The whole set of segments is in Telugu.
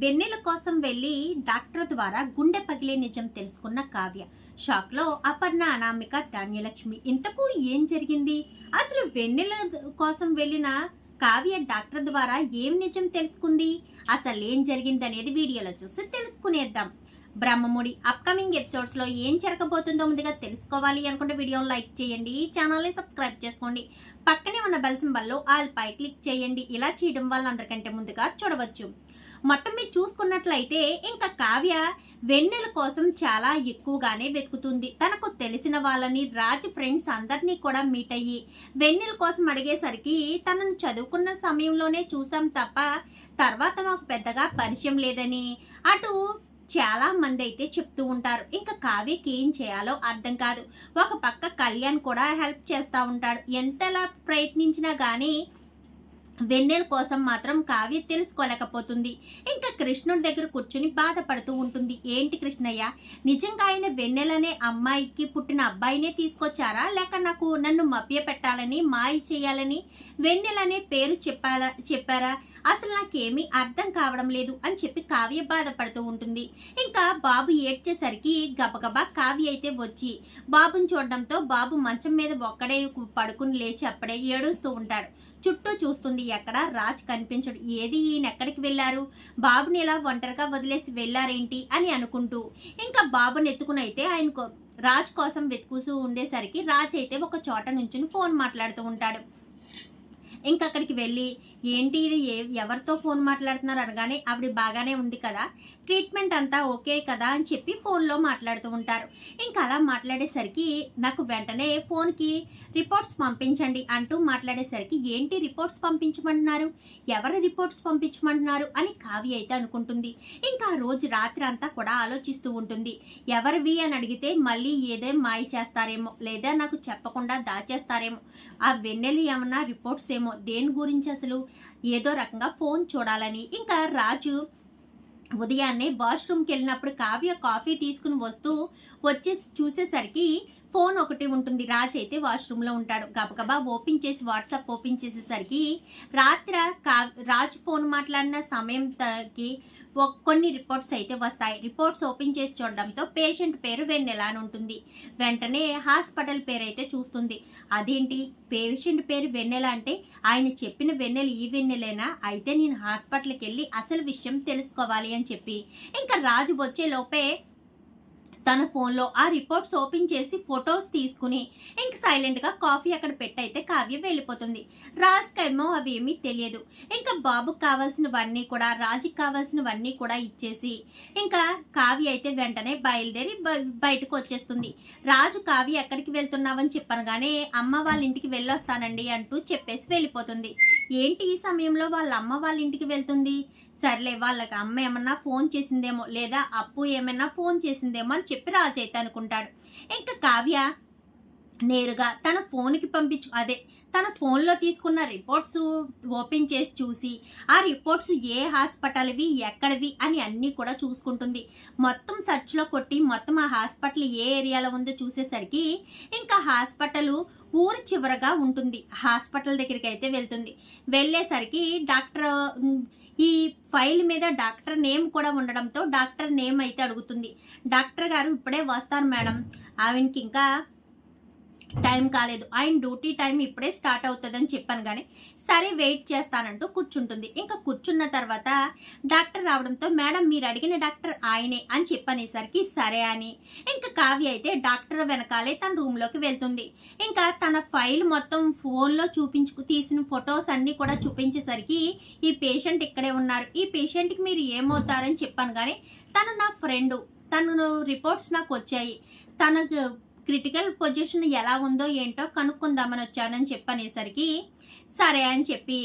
వెన్నెల కోసం వెళ్ళి డాక్టర్ ద్వారా గుండె పగిలే నిజం తెలుసుకున్న కావ్య. షాక్లో అపర్ణ అనామిక ధాన్యలక్ష్మి ఇంతకు ఏం జరిగింది? అసలు వెన్నెల కోసం వెళ్ళిన కావ్య డాక్టర్ ద్వారా ఏం నిజం తెలుసుకుంది? అసలు ఏం జరిగింది అనేది వీడియోలో చూసి తెలుసుకునేద్దాం. బ్రహ్మముడి అప్కమింగ్ ఎపిసోడ్స్లో ఏం జరగబోతుందో ముందుగా తెలుసుకోవాలి అనుకుంటే వీడియోని లైక్ చేయండి ఛానల్ని సబ్స్క్రైబ్ చేసుకోండి. పక్కనే ఉన్న బెల్ సింబల్లో ఆల్ పై క్లిక్ చేయండి. ఇలా చేయడం వల్ల అందరికంటే ముందుగా చూడవచ్చు. మొత్తం మీరు చూసుకున్నట్లయితే ఇంకా కావ్య వెన్నెల కోసం చాలా ఎక్కువగానే వెతుకుతుంది. తనకు తెలిసిన వాళ్ళని రాజ్ ఫ్రెండ్స్ అందరినీ కూడా మీట్ అయ్యి వెన్నెల కోసం అడిగేసరికి తనను చదువుకున్న సమయంలోనే చూసాం తప్ప తర్వాత మాకు పెద్దగా పరిచయం లేదని అటు చాలా మంది అయితే చెప్తూ ఉంటారు. ఇంకా కావ్యకి ఏం చేయాలో అర్థం కాదు. ఒక పక్క కళ్యాణ్ కూడా హెల్ప్ చేస్తూ ఉంటాడు. ఎంతలా ప్రయత్నించినా కానీ వెన్నెల కోసం మాత్రం కావ్య తెలుసుకోలేకపోతుంది. ఇంకా కృష్ణుడి దగ్గర కూర్చుని బాధపడుతూ ఉంటుంది. ఏంటి కృష్ణయ్య? నిజంగా ఆయన వెన్నెలనే అమ్మాయికి పుట్టిన అబ్బాయినే తీసుకొచ్చారా? లేక నాకు నన్ను మభ్య పెట్టాలని మాయ చేయాలని వెన్నెలనే పేరు చెప్పాలా చెప్పారా? అసలు నాకేమీ అర్థం కావడం లేదు అని చెప్పి కావ్య బాధపడుతూ ఉంటుంది. ఇంకా బాబు ఏడ్చేసరికి గబగబా కావ్య అయితే వచ్చి బాబుని చూడడంతో బాబు మంచం మీద ఒక్కడే పడుకుని లేచి అప్పుడే ఏడుస్తూ ఉంటాడు. చుట్టూ చూస్తుంది ఎక్కడ రాజ్ కనిపించడు. ఏది ఈయన ఎక్కడికి వెళ్ళారు? బాబుని ఇలా ఒంటరిగా వదిలేసి వెళ్ళారేంటి? అని అనుకుంటూ. ఇంకా బాబుని ఎత్తుకునైతే ఆయన రాజ్ కోసం వెతుకుతూ ఉండేసరికి రాజ్ అయితే ఒక చోట నుంచి ఫోన్ మాట్లాడుతూ ఉంటాడు. ఇంకా అక్కడికి వెళ్ళి ఏంటి ఇది? ఏ- ఎవరితో ఫోన్ మాట్లాడుతున్నారు అనగానే ఆవిడ బాగానే ఉంది కదా. ట్రీట్మెంట్ అంతా ఓకే కదా అని చెప్పి ఫోన్లో మాట్లాడుతూ ఉంటారు. ఇంకా అలా మాట్లాడేసరికి నాకు వెంటనే ఫోన్కి రిపోర్ట్స్ పంపించండి అంటూ మాట్లాడేసరికి ఏంటి రిపోర్ట్స్ పంపించమంటున్నారు? ఎవరి రిపోర్ట్స్ పంపించమంటున్నారు? అని కావ్య అయితే అనుకుంటుంది. ఇంకా రోజు రాత్రి అంతా కూడా ఆలోచిస్తూ ఉంటుంది. ఎవరివి? అని అడిగితే మళ్ళీ ఏదే మాయ చేస్తారేమో లేదా నాకు చెప్పకుండా దాచేస్తారేమో. ఆ వెన్నెలు ఏమన్నా రిపోర్ట్స్ ఏమో దేని గురించి అసలు? ఏదో రకంగా ఫోన్ చూడాలని. ఇంకా రాజు ఉదయాన్నే వాష్రూమ్కి వెళ్ళినప్పుడు కావ్య కాఫీ తీసుకుని వస్తూ వచ్చే చూసేసరికి ఫోన్ ఒకటి ఉంటుంది. రాజ్ అయితే వాష్రూమ్లో ఉంటాడు. గబగబా ఓపెన్ చేసి వాట్సాప్ ఓపెన్ చేసేసరికి రాత్ర కా రాజ్ ఫోన్ మాట్లాడిన సమయంకి కొన్ని రిపోర్ట్స్ అయితే వస్తాయి. రిపోర్ట్స్ ఓపెన్ చేసి చూడడంతో పేషెంట్ పేరు వెన్నెల అని ఉంటుంది. వెంటనే హాస్పిటల్ పేరు అయితే చూస్తుంది. అదేంటి? పేషెంట్ పేరు వెన్నెల అంటే ఆయన చెప్పిన వెన్నెల ఈ వెన్నెలేనా? అయితే నేను హాస్పిటల్కి వెళ్ళి అసలు విషయం తెలుసుకోవాలి అని చెప్పి. ఇంకా రాజు వచ్చే లోపే తన ఫోన్లో ఆ రిపోర్ట్స్ ఓపెన్ చేసి ఫొటోస్ తీసుకుని ఇంక సైలెంట్గా కాఫీ అక్కడ పెట్టయితే కావ్య వెళ్ళిపోతుంది. రాజుకేమో అవేమీ తెలియదు. ఇంకా బాబుకి కావాల్సినవన్నీ కూడా రాజుకి కావాల్సినవన్నీ కూడా ఇచ్చేసి ఇంకా కావ్య అయితే వెంటనే బయలుదేరి బ- బయటకు వచ్చేస్తుంది. రాజు కావ్య ఎక్కడికి వెళ్తున్నావని చెప్పనగానే అమ్మ వాళ్ళ ఇంటికి వెళ్ళొస్తానండి అంటూ చెప్పేసి వెళ్ళిపోతుంది. ఏంటి ఈ సమయంలో వాళ్ళ అమ్మ వాళ్ళ ఇంటికి వెళ్తుంది? సర్లే వాళ్ళకి అమ్మ ఏమన్నా ఫోన్ చేసిందేమో లేదా అప్పు ఏమైనా ఫోన్ చేసిందేమో అని చెప్పి రాజైతే అనుకుంటాడు. ఇంకా కావ్య నేరుగా తన ఫోన్కి పంపించు అదే తన ఫోన్లో తీసుకున్న రిపోర్ట్స్ ఓపెన్ చేసి చూసి ఆ రిపోర్ట్స్ ఏ హాస్పిటల్వి ఎక్కడివి అని అన్నీ కూడా చూసుకుంటుంది. మొత్తం సర్చ్లో కొట్టి మొత్తం ఆ హాస్పిటల్ ఏ ఏరియాలో ఉందో చూసేసరికి ఇంకా హాస్పిటల్ ఊరు చివరగా ఉంటుంది. హాస్పిటల్ దగ్గరికి అయితే వెళ్తుంది. వెళ్ళేసరికి డాక్టర్ ఈ ఫైల్ మీద డాక్టర్ నేమ్ కూడా ఉండడంతో డాక్టర్ నేమ్ అయితే అడుగుతుంది. డాక్టర్ గారు ఇప్పుడే వస్తారు మేడం. ఆవిడకి ఇంకా టైం కాలేదు. ఆయన డ్యూటీ టైం ఇప్పుడే స్టార్ట్ అవుతుందని చెప్పాను కానీ సరే వెయిట్ చేస్తానంటూ కూర్చుంటుంది. ఇంకా కూర్చున్న తర్వాత డాక్టర్ రావడంతో మేడం మీరు అడిగిన డాక్టర్ ఆయనే అని చెప్పనేసరికి సరే అని. ఇంకా కావ్య అయితే డాక్టర్ వెనకాలే తన రూమ్లోకి వెళ్తుంది. ఇంకా తన ఫైల్ మొత్తం ఫోన్లో చూపించుకు తీసిన ఫొటోస్ అన్నీ కూడా చూపించేసరికి ఈ పేషెంట్ ఇక్కడే ఉన్నారు. ఈ పేషెంట్కి మీరు ఏమవుతారని చెప్పాను కానీ తను నా ఫ్రెండు. తను రిపోర్ట్స్ నాకు వచ్చాయి. తనకు క్రిటికల్ పొజిషన్ ఎలా ఉందో ఏంటో కనుక్కుందామని వచ్చానని చెప్పనేసరికి సరే అని చెప్పి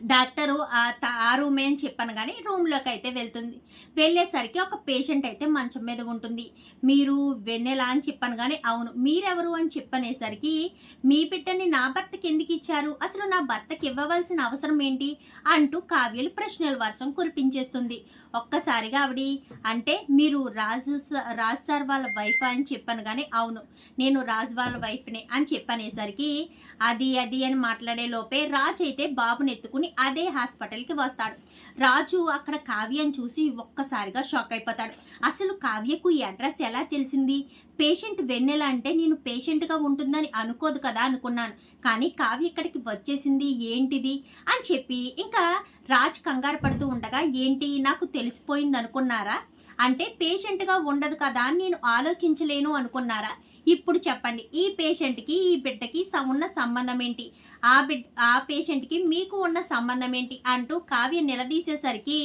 డాక్టరు ఆ త- ఆ రూమే అని చెప్పాను కానీ రూమ్లోకి అయితే వెళ్తుంది. వెళ్ళేసరికి ఒక పేషెంట్ అయితే మంచం మీద ఉంటుంది. మీరు వెన్నెలా అని చెప్పాను కానీ అవును మీరెవరు అని చెప్పనేసరికి మీ బిడ్డని నా భర్తకి ఎందుకు ఇచ్చారు? అసలు నా భర్తకి ఇవ్వవలసిన అవసరం ఏంటి? అంటూ కావ్యలు ప్రశ్నల వర్షం కురిపించేస్తుంది. ఒక్కసారిగా ఆవిడ అంటే మీరు రాజు రాజు రాజ్ సార్ వాళ్ళ వైఫ్ అని చెప్పాను కానీ అవును నేను రాజు వాళ్ళ వైఫ్నే అని చెప్పనేసరికి అది అది అని మాట్లాడే లోపే రాజు అయితే బాబుని ఎత్తుకుని అదే హాస్పిటల్కి వస్తాడు. రాజు అక్కడ కావ్యం చూసి ఒక్కసారిగా షాక్ అయిపోతాడు. అసలు కావ్యకు ఈ అడ్రస్ ఎలా తెలిసింది? పేషెంట్ వెన్నెల అంటే నేను పేషెంట్గా ఉంటుందని అనుకోదు కదా అనుకున్నాను. కానీ కావ్య ఇక్కడికి వచ్చేసింది ఏంటిది? అని చెప్పి ఇంకా రాజ్ కంగారు పడుతూ ఉండగా ఏంటి నాకు తెలిసిపోయింది అనుకున్నారా అంటే పేషెంట్గా ఉండదు కదా అని నేను ఆలోచించలేను అనుకున్నారా? ఇప్పుడు చెప్పండి ఈ పేషెంట్కి ఈ బిడ్డకి స- ఉన్న సంబంధం ఏంటి ఆ బిడ్ ఆ పేషెంట్కి మీకు ఉన్న సంబంధం ఏంటి అంటూ కావ్య నిలదీసేసరికి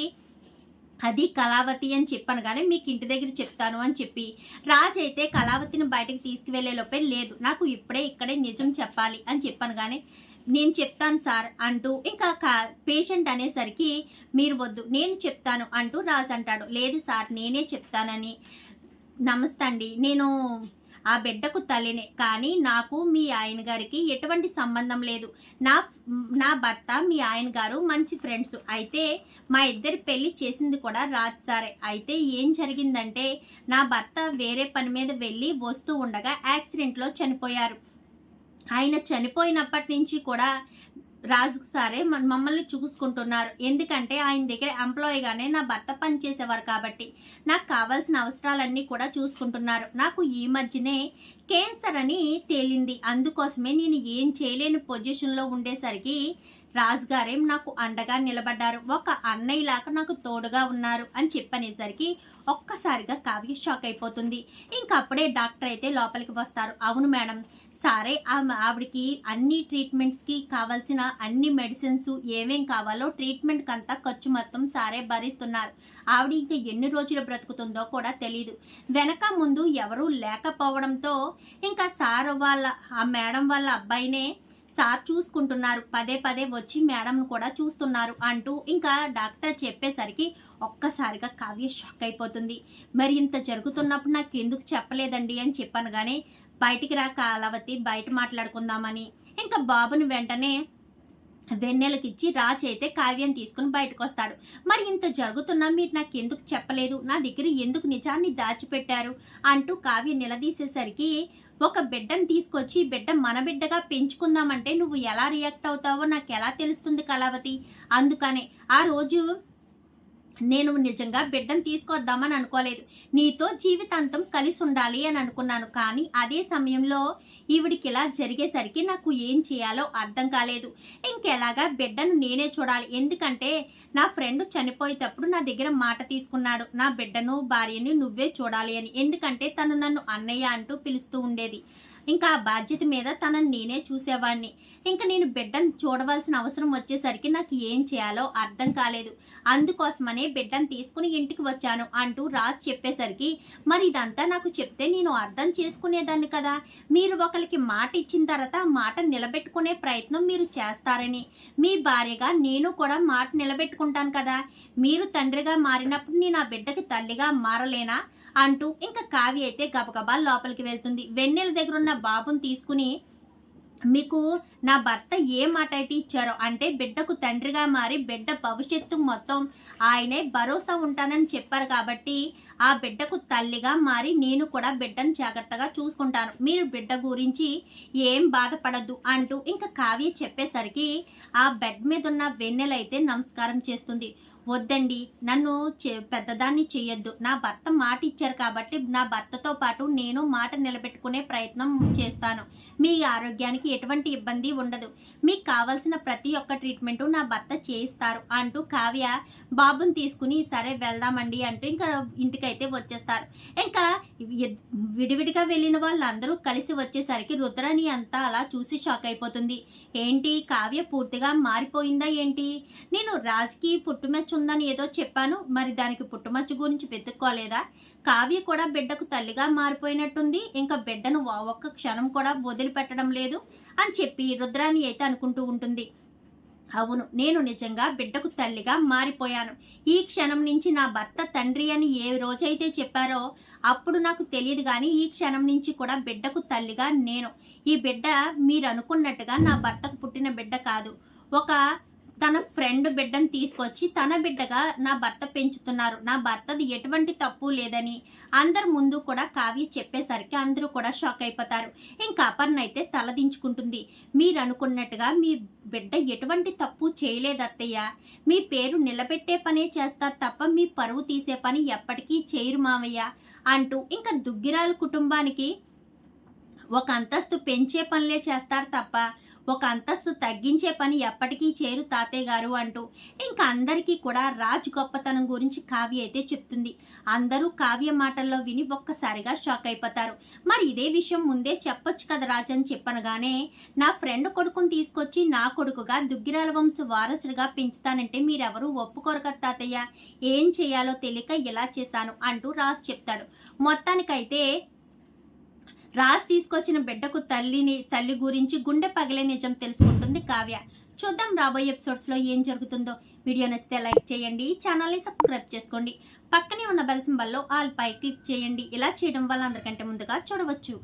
అది కళావతి అని చెప్పాను కానీ మీకు ఇంటి దగ్గర చెప్తాను అని చెప్పి రాజ్ అయితే కళావతిని బయటకు తీసుకువెళ్ళే లోపే లేదు నాకు ఇప్పుడే ఇక్కడే నిజం చెప్పాలి అని చెప్పాను కానీ నేను చెప్తాను సార్ అంటూ ఇంకా పేషెంట్ అనేసరికి మీరు వద్దు నేను చెప్తాను అంటూ రాజు అంటాడు. లేదు సార్ నేనే చెప్తానని. నమస్తే అండి నేను ఆ బిడ్డకు తల్లినే. కానీ నాకు మీ ఆయన గారికి ఎటువంటి సంబంధం లేదు. నా నా భర్త మీ ఆయన గారు మంచి ఫ్రెండ్స్ అయితే మా ఇద్దరి పెళ్ళి చేసింది కూడా రాజ్ సారే. అయితే ఏం జరిగిందంటే నా భర్త వేరే పని మీద వెళ్ళి వస్తూ ఉండగా యాక్సిడెంట్లో చనిపోయారు. ఆయన చనిపోయినప్పటి నుంచి కూడా రాజు సారే మమ్మల్ని చూసుకుంటున్నారు. ఎందుకంటే ఆయన దగ్గర ఎంప్లాయీగానే నా భర్త పనిచేసేవారు కాబట్టి నాకు కావాల్సిన అవసరాలన్నీ కూడా చూసుకుంటున్నారు. నాకు ఈ మధ్యనే క్యాన్సర్ అని తేలింది. అందుకోసమే నేను ఏం చేయలేని పొజిషన్లో ఉండేసరికి రాజు గారే నాకు అండగా నిలబడ్డారు. ఒక అన్నయ్యలాగా నాకు తోడుగా ఉన్నారు అని చెప్పనేసరికి ఒక్కసారిగా కావ్య షాక్ అయిపోతుంది. ఇంకప్పుడే డాక్టర్ అయితే లోపలికి వస్తారు. అవును మేడం సరే ఆవిడకి అన్ని ట్రీట్మెంట్స్కి కావాల్సిన అన్ని మెడిసిన్స్ ఏమేం కావాలో ట్రీట్మెంట్కి అంతా ఖర్చు మొత్తం సారే భరిస్తున్నారు. ఆవిడ ఇంకా ఎన్ని రోజులు బ్రతుకుతుందో కూడా తెలియదు వెనక ముందు ఎవరూ లేకపోవడంతో ఇంకా సార్ వాళ్ళ ఆ మేడం వాళ్ళ అబ్బాయినే సార్ చూసుకుంటున్నారు. పదే పదే వచ్చి మేడంను కూడా చూస్తున్నారు అంటూ ఇంకా డాక్టర్ చెప్పేసరికి ఒక్కసారిగా కావ్య షాక్ అయిపోతుంది. మరి ఇంత జరుగుతున్నప్పుడు నాకు ఎందుకు చెప్పలేదండి అని చెప్పాను కానీ బయటికి రా కళావతి బయట మాట్లాడుకుందామని. ఇంకా బాబుని వెంటనే వెన్నెలకిచ్చి రాజ్ అయితే కావ్యం తీసుకుని బయటకు వస్తాడు మరి ఇంత జరుగుతున్నా మీరు నాకు ఎందుకు చెప్పలేదు? నా దగ్గర ఎందుకు నిజాన్ని దాచిపెట్టారు? అంటూ కావ్య నిలదీసేసరికి ఒక బిడ్డను తీసుకొచ్చి బిడ్డ మన బిడ్డగా పెంచుకుందామంటే నువ్వు ఎలా రియాక్ట్ అవుతావో నాకు ఎలా తెలుస్తుంది కళావతి అందుకనే ఆ రోజు నేను నిజంగా బిడ్డను తీసుకొద్దామని అనుకోలేదు. నీతో జీవితాంతం కలిసి ఉండాలి అని అనుకున్నాను. కానీ అదే సమయంలో ఈవిడికి ఇలా జరిగేసరికి నాకు ఏం చేయాలో అర్థం కాలేదు. ఇంకెలాగా బిడ్డను నేనే చూడాలి. ఎందుకంటే నా ఫ్రెండ్ చనిపోయేటప్పుడు నా దగ్గర మాట తీసుకున్నాడు. నా బిడ్డను భార్యని నువ్వే చూడాలి అని. ఎందుకంటే తను నన్ను అన్నయ్య అంటూ పిలుస్తూ ఉండేది. ఇంకా ఆ బాధ్యత మీద తనని నేనే చూసేవాడిని ఇంకా నేను బిడ్డను చూడవలసిన అవసరం వచ్చేసరికి నాకు ఏం చేయాలో అర్థం కాలేదు. అందుకోసమనే బిడ్డను తీసుకుని ఇంటికి వచ్చాను అంటూ రాజ్ చెప్పేసరికి మరి ఇదంతా నాకు చెప్తే నేను అర్థం చేసుకునేదాన్ని కదా. మీరు ఒకరికి మాట ఇచ్చిన తర్వాత మాట నిలబెట్టుకునే ప్రయత్నం మీరు చేస్తారని. మీ భార్యగా నేను కూడా మాట నిలబెట్టుకుంటాను కదా. మీరు తండ్రిగా మారినప్పుడు నేను ఆ బిడ్డకి తల్లిగా మారలేనా? అంటూ ఇంకా కావి అయితే గబగబా లోపలికి వెళ్తుంది. వెన్నెల దగ్గర ఉన్న బాబుని తీసుకుని మీకు నా భర్త ఏ మాట అయితే ఇచ్చారో అంటే బిడ్డకు తండ్రిగా మారి బిడ్డ భవిష్యత్తు మొత్తం ఆయనే భరోసా ఉంటానని చెప్పారు కాబట్టి ఆ బిడ్డకు తల్లిగా మారి నేను కూడా బిడ్డను జాగ్రత్తగా చూసుకుంటాను. మీరు బిడ్డ గురించి ఏం బాధపడద్దు అంటూ ఇంకా కావ్య చెప్పేసరికి ఆ బెడ్ మీద ఉన్న వెన్నెలైతే నమస్కారం చేస్తుంది. వద్దండి. నన్ను పెద్దదాన్ని చేయొద్దు నా భర్త మాట ఇచ్చారు కాబట్టి నా భర్తతో పాటు నేను మాట నిలబెట్టుకునే ప్రయత్నం చేస్తాను. మీ ఆరోగ్యానికి ఎటువంటి ఇబ్బంది ఉండదు. మీకు కావాల్సిన ప్రతి ఒక్క ట్రీట్మెంట్ నా భర్త చేయిస్తారు అంటూ కావ్య బాబుని తీసుకుని సరే వెళ్దామండి అంటూ ఇంకా ఇంటికైతే వచ్చేస్తారు. ఇంకా విడివిడిగా వెళ్ళిన వాళ్ళందరూ కలిసి వచ్చేసరికి రుద్రని అంతా అలా చూసి షాక్ అయిపోతుంది. ఏంటి కావ్య పూర్తిగా మారిపోయిందా ఏంటి? నేను రాజ్కి పుట్టుమచ్చు ఉందని ఏదో చెప్పాను. మరి దానికి పుట్టుమచ్చ గురించి వెతుక్కోలేదా? కావ్య కూడా బిడ్డకు తల్లిగా మారిపోయినట్టుంది. ఇంకా బిడ్డను ఒక్క క్షణం కూడా వదిలిపెట్టడం లేదు అని చెప్పి రుద్రాన్ని అయితే అనుకుంటూ ఉంటుంది. అవును నేను నిజంగా బిడ్డకు తల్లిగా మారిపోయాను. ఈ క్షణం నుంచి నా భర్త తండ్రి అని ఏ రోజైతే చెప్పారో అప్పుడు నాకు తెలియదు కానీ ఈ క్షణం నుంచి కూడా బిడ్డకు తల్లిగా నేను. ఈ బిడ్డ మీరు అనుకున్నట్టుగా నా భర్తకు పుట్టిన బిడ్డ కాదు. ఒక తన ఫ్రెండ్ బిడ్డను తీసుకొచ్చి తన బిడ్డగా నా భర్త పెంచుతున్నారు. నా భర్తది ఎటువంటి తప్పు లేదని అందరి ముందు కూడా కావ్య చెప్పేసరికి అందరూ కూడా షాక్ అయిపోతారు. ఇంకా అపర్ణ అయితే తలదించుకుంటుంది. మీరు అనుకున్నట్టుగా మీ బిడ్డ ఎటువంటి తప్పు చేయలేదు అత్తయ్య. మీ పేరు నిలబెట్టే పనే చేస్తారు తప్ప మీ పరువు తీసే పని ఎప్పటికీ చేయరు మావయ్య అంటూ ఇంకా దుగ్గిరాల కుటుంబానికి ఒక అంతస్తు పెంచే పనులే చేస్తారు తప్ప ఒక అంతస్తు తగ్గించే పని ఎప్పటికీ చేరు తాతయ్య గారు అంటూ. ఇంకా అందరికీ కూడా రాజ్ గొప్పతనం గురించి కావ్య అయితే చెప్తుంది. అందరూ కావ్య మాటల్లో విని ఒక్కసారిగా షాక్ అయిపోతారు. మరి ఇదే విషయం ముందే చెప్పొచ్చు కదా రాజ్ అని చెప్పనగానే నా ఫ్రెండ్ కొడుకుని తీసుకొచ్చి నా కొడుకుగా దుగ్గిరాల వంశ వారసుడిగా పెంచుతానంటే మీరెవరూ ఒప్పుకోరు కదా తాతయ్య. ఏం చేయాలో తెలియక ఇలా చేశాను అంటూ రాజ్ చెప్తాడు. మొత్తానికైతే రాజ్ తీసుకొచ్చిన బిడ్డకు తల్లిని తల్లి గురించి గుండె పగిలే నిజం తెలుసుకుంటుంది కావ్య. చూద్దాం రాబోయే ఎపిసోడ్స్లో ఏం జరుగుతుందో. వీడియో నచ్చితే లైక్ చేయండి ఛానల్ని సబ్స్క్రైబ్ చేసుకోండి. పక్కనే ఉన్న బెల్ సింబల్లో ఆల్ పై క్లిక్ చేయండి. ఇలా చేయడం వల్ల అందరికంటే ముందుగా చూడవచ్చు.